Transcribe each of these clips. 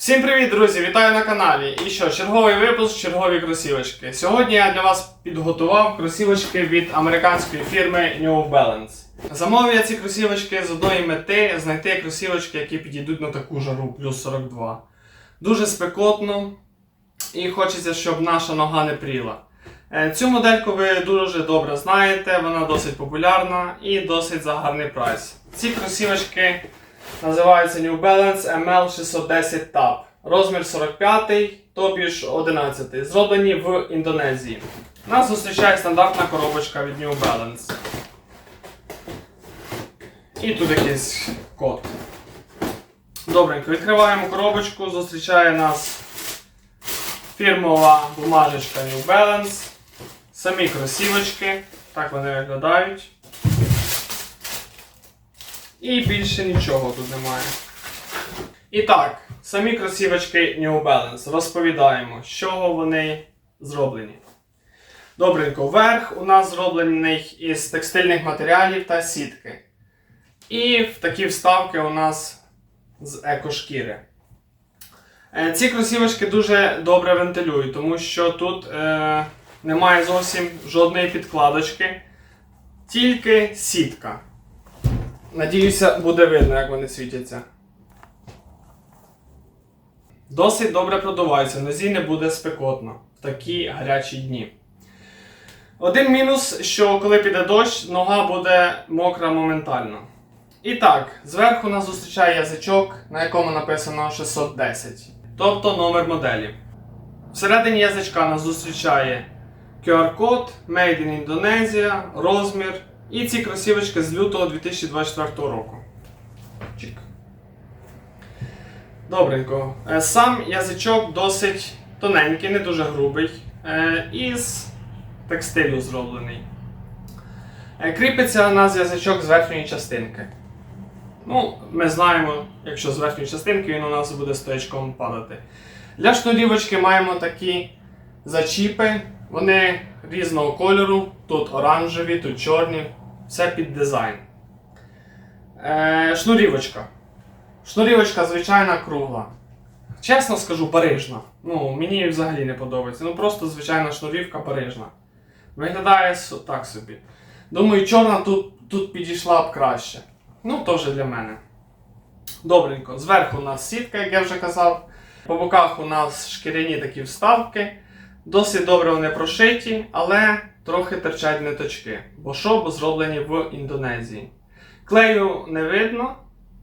Всім привіт, друзі! Вітаю на каналі. І що, черговий випуск, чергові кросівочки. Сьогодні я для вас підготував кросівочки від американської фірми New Balance. Замовив я ці кросівочки з одної мети знайти кросівочки, які підійдуть на таку жару, плюс 42. Дуже спекотно, і хочеться, щоб наша нога не пріла. Е, Цю модельку ви дуже добре знаєте, вона досить популярна і досить за гарний прайс. Ці кросівочки називаються New Balance ML610 Tab. Розмір 45, тобі ж 11, зроблені в Індонезії. Нас зустрічає стандартна коробочка від New Balance. І тут якийсь код. Добренько, відкриваємо коробочку, зустрічає нас фірмова бумажечка New Balance. Самі кросівочки, так вони виглядають. І більше нічого тут немає. І так, самі кросівочки New Balance. Розповідаємо, з чого вони зроблені. Добренько, верх у нас зроблений із текстильних матеріалів та сітки. І такі вставки у нас з екошкіри. Е, Ці кросівочки дуже добре вентилюють, тому що тут е, немає зовсім жодної підкладочки, тільки сітка. Надіюся, буде видно, як вони світяться. Досить добре продуваються, нозі не буде спекотно в такі гарячі дні. Один мінус, що коли піде дощ, нога буде мокра моментально. І так, зверху нас зустрічає язичок, на якому написано 610, тобто номер моделі. Всередині язичка нас зустрічає QR-код, Made in Indonesia, розмір і ці кросівочки з лютого 2024 року. Чик. Добренько. Е, Сам язичок досить тоненький, не дуже грубий. е, Із текстилю зроблений. Е, Кріпиться у нас язичок з верхньої частинки. Ну, ми знаємо, якщо з верхньої частинки він у нас буде стоячком падати. Для шнурівочки маємо такі зачіпи. Вони різного кольору. Тут оранжеві, тут чорні. Все під дизайн. Е, шнурівочка. Шнурівочка звичайна кругла. Чесно скажу, парижна. Ну, мені взагалі не подобається. Ну просто звичайна шнурівка парижна. Виглядає так собі. Думаю, чорна тут, тут підійшла б краще. Ну, теж для мене. Добренько. Зверху у нас сітка, як я вже казав. По боках у нас шкіряні такі вставки. Досить добре вони прошиті, але трохи терчать ниточки, бо шов зроблені в Індонезії. Клею не видно,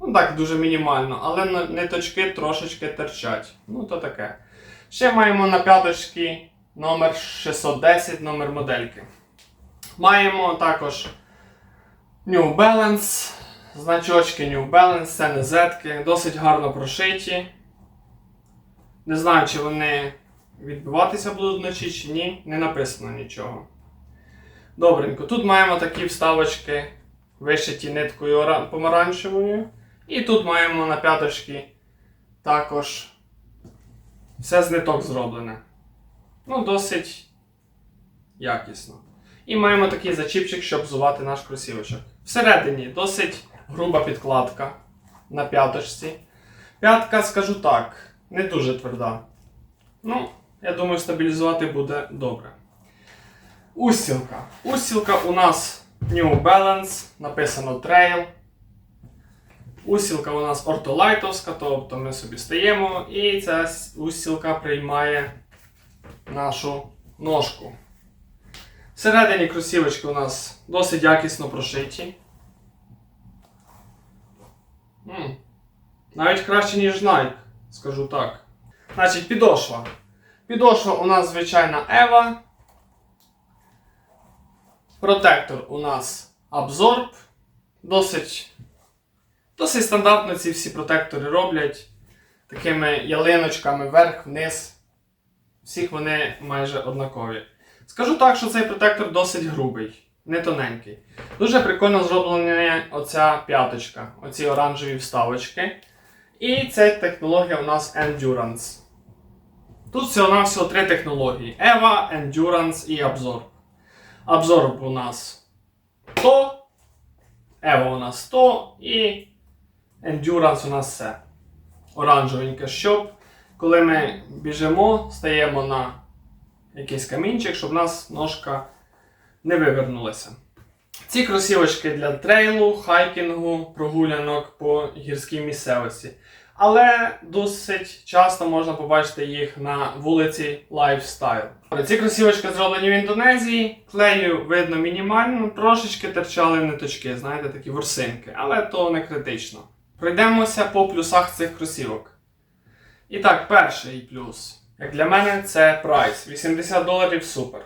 ну так дуже мінімально, але ниточки трошечки терчать. Ну то таке. Ще маємо на п'яточці номер 610, номер модельки. Маємо також New Balance, значочки New Balance, це не зетки, досить гарно прошиті. Не знаю, чи вони відбиватися будуть вночі чи ні, не написано нічого. Добренько. Тут маємо такі вставочки, вишиті ниткою помаранчевою. І тут маємо на п'яточки також все з ниток зроблене. Ну, досить якісно. І маємо такий зачіпчик, щоб взувати наш кросівочок. Всередині досить груба підкладка на п'яточці. П'ятка, скажу так, не дуже тверда. Ну, я думаю, стабілізувати буде добре. Устілка. Устілка у нас New Balance, написано Trail. Устілка у нас ортолайтовська, тобто ми собі стаємо, і ця устілка приймає нашу ножку. Всередині кросівочки у нас досить якісно прошиті. М, Навіть краще, ніж Nike, скажу так. Значить, підошва. Підошва у нас звичайна Ева. Протектор у нас Absorb. Досить, досить стандартно ці всі протектори роблять. Такими ялиночками вверх-вниз. Всіх вони майже однакові. Скажу так, що цей протектор досить грубий, не тоненький. Дуже прикольно зроблена оця п'яточка, оці оранжеві вставочки. І ця технологія у нас Endurance. Тут всього навсього три технології: EVA, Endurance і Absorb. Absorb у нас 100, EVA у нас 100 і Endurance у нас все. Оранжевеньке, щоб коли ми біжимо, стаємо на якийсь камінчик, щоб у нас ножка не вивернулася. Ці кросівочки для трейлу, хайкінгу, прогулянок по гірській місцевості. Але досить часто можна побачити їх на вулиці Lifestyle. Ці кросівочки зроблені в Індонезії, клею видно мінімально, трошечки терчали ниточки, знаєте, такі ворсинки, але то не критично. Пройдемося по плюсах цих кросівок. І так, перший плюс. Як для мене, це прайс. 80 доларів супер.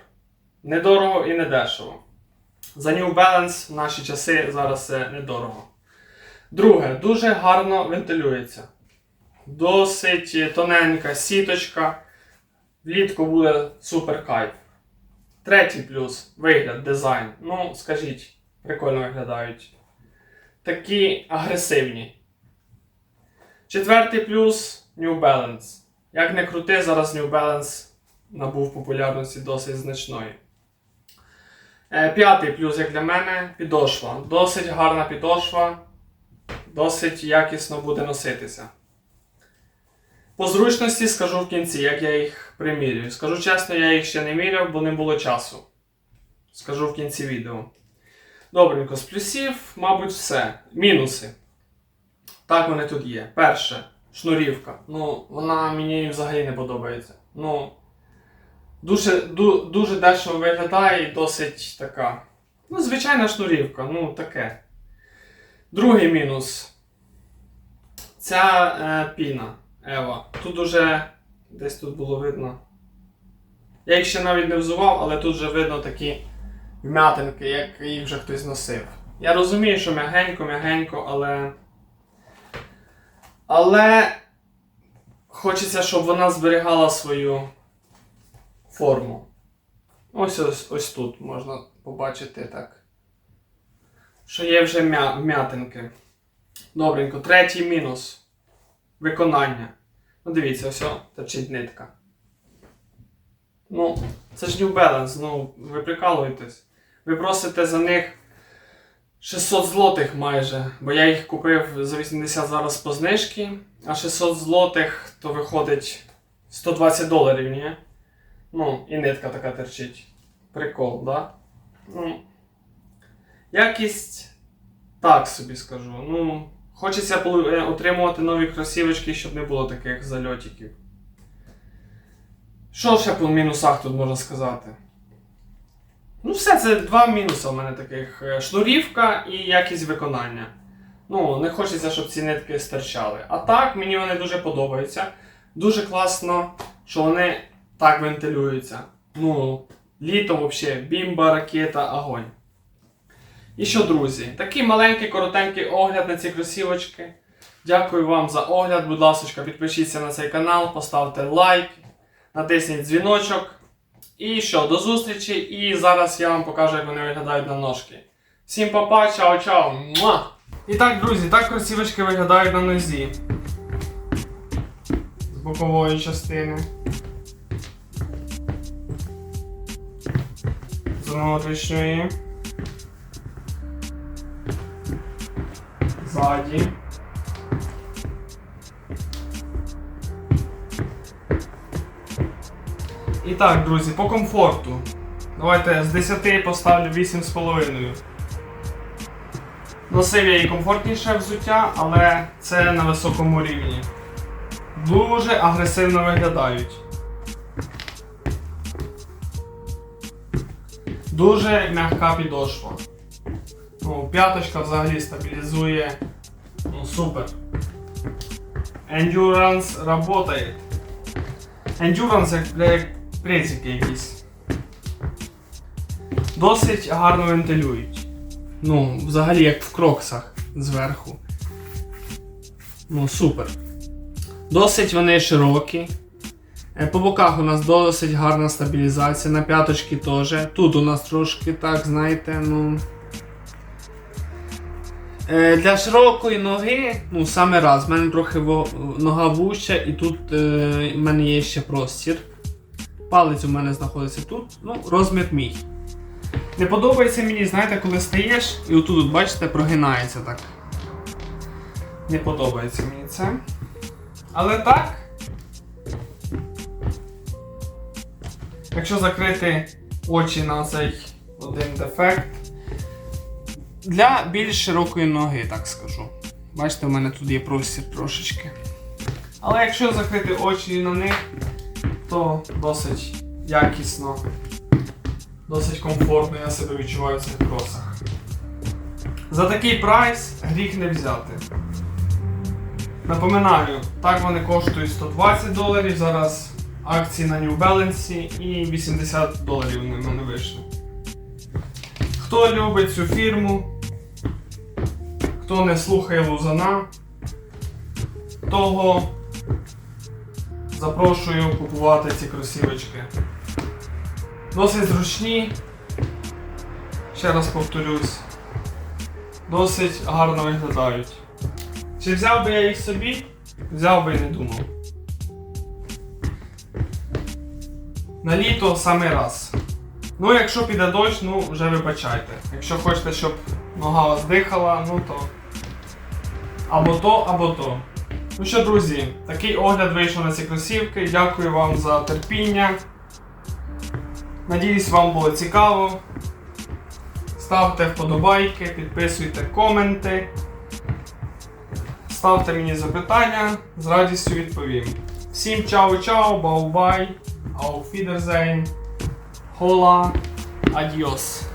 Недорого і недешево. За New Balance в наші часи зараз це недорого. Друге, дуже гарно вентилюється. Досить тоненька сіточка. Влітку буде супер кайф. Третій плюс вигляд, дизайн. Ну, скажіть, прикольно виглядають. Такі агресивні. Четвертий плюс New Balance. Як не крути, зараз New Balance набув популярності досить значної. Е, П'ятий плюс, як для мене, підошва. Досить гарна підошва, досить якісно буде носитися. По зручності скажу в кінці, як я їх примірюю. Скажу чесно, я їх ще не міряв, бо не було часу. Скажу в кінці відео. Добренько, з плюсів, мабуть, все. Мінуси. Так вони тут є. Перше, шнурівка. Ну, вона мені взагалі не подобається. Ну, дуже, ду, дуже дешево виглядає і досить така. Ну, звичайна шнурівка, ну таке. Другий мінус. Ця е, піна Ева. Тут уже десь тут було видно. Я їх ще навіть не взував, але тут вже видно такі вмятинки, як їх вже хтось носив. Я розумію, що м'ягенько, м'ягенько, але. Але хочеться, щоб вона зберігала свою форму. Ось ось, ось тут можна побачити так. Що є вже м'я, вмятинки. Добренько. Третій мінус. Виконання. Ну дивіться, ось торчить нитка. Ну, це ж New Balance, ну, ви прикалуєтесь. Ви просите за них 600 злотих майже, бо я їх купив за 80 зараз по знижці, а 600 злотих то виходить 120 доларів, ні? Ну, і нитка така терчить. Прикол, да? Ну, якість так собі скажу. Ну, хочеться е, отримувати нові кросівочки, щоб не було таких зальотиків. Що ще по мінусах тут можна сказати? Ну, все, це два мінуси в мене таких: Е, шнурівка і якість виконання. Ну, не хочеться, щоб ці нитки стирчали. А так, мені вони дуже подобаються. Дуже класно, що вони так вентилюються. Ну, літом взагалі бімба, ракета, огонь. І що, друзі, такий маленький, коротенький огляд на ці кросівочки. Дякую вам за огляд. Будь ласка, підпишіться на цей канал, поставте лайк, натисніть дзвіночок. І що, до зустрічі. І зараз я вам покажу, як вони виглядають на ножки. Всім па-па, чао-чао! Муа! І так, друзі, так кросівочки виглядають на нозі. З бокової частини. З внутрішньої. Ззаді. І так, друзі, по комфорту. Давайте з 10 поставлю 8,5. Носив я і комфортніше взуття, але це на високому рівні. Дуже агресивно виглядають. Дуже м'яка підошва. Ну, п'яточка взагалі стабілізує. Ну, супер. Endurance работает. Endurance як, бля, як прицики якісь. Досить гарно вентилюють. Ну, взагалі як в кроксах зверху. Ну, супер. Досить вони широкі. Е, По боках у нас досить гарна стабілізація, на п'яточки теж. Тут у нас трошки так, знаєте, ну. Е, для широкої ноги, ну саме раз, в мене трохи нога вуща і тут е, в мене є ще простір. Палець у мене знаходиться тут, ну, розмір мій. Не подобається мені, знаєте, коли стаєш і отут, бачите, прогинається так. Не подобається мені це. Але так, якщо закрити очі на цей один дефект, для більш широкої ноги, так скажу. Бачите, у мене тут є простір трошечки. Але якщо закрити очі на них, то досить якісно, досить комфортно я себе відчуваю в цих кросах. За такий прайс гріх не взяти. Напоминаю, так вони коштують 120 доларів, зараз акції на New Balance і 80 доларів мене вийшли. Хто любить цю фірму, хто не слухає Лузана, того запрошую купувати ці кросівочки. Досить зручні, ще раз повторюсь, досить гарно виглядають. Чи взяв би я їх собі? Взяв би і не думав. На літо саме раз. Ну, якщо піде дощ, ну вже вибачайте. Якщо хочете, щоб нога вас дихала, ну то. Або то, або то. Ну що, друзі, такий огляд вийшов на ці кросівки. Дякую вам за терпіння. Надіюсь, вам було цікаво. Ставте вподобайки, підписуйте коменти. Ставте мені запитання, з радістю відповім. Всім чао-чао, бау-бай, Wiedersehen, hola, adios.